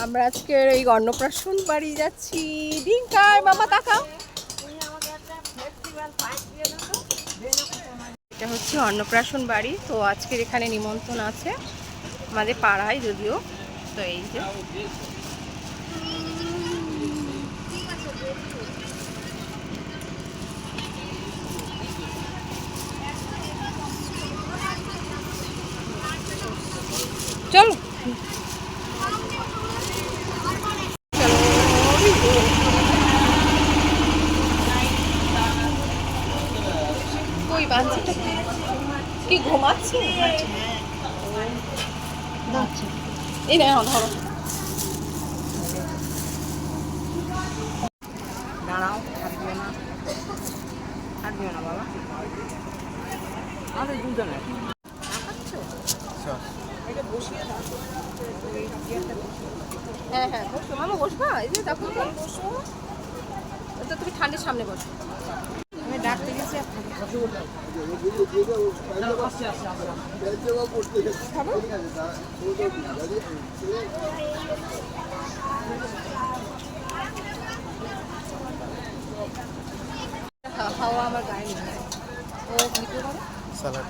আমরা আজকের এই অন্নপ্রাশন বাড়ি যাচ্ছি। ডিঙ্কার বাবা তাকাও এটা হচ্ছে অন্নপ্রাশন বাড়ি। তো আজকের এখানে নিমন্ত্রণ আছে আমাদের পাড়ায় যদিও। তো এই যে। চলো। কই বাচ্চাটা কি? ঘুমাচ্ছে? এই না ধরো। দাঁড়াও দিও না। দিও না বাবা। আমাদের দুজনে। হ্যাঁ হ্যাঁ বসো। মামা বসবা এই যে দেখো তো। বসো তো তুমি ঠান্ডার সামনে বসো। আমি ডাকতে গেছি হাওয়া আমার গায়ে নেই। ও ভিডিও করো? স্যালাড।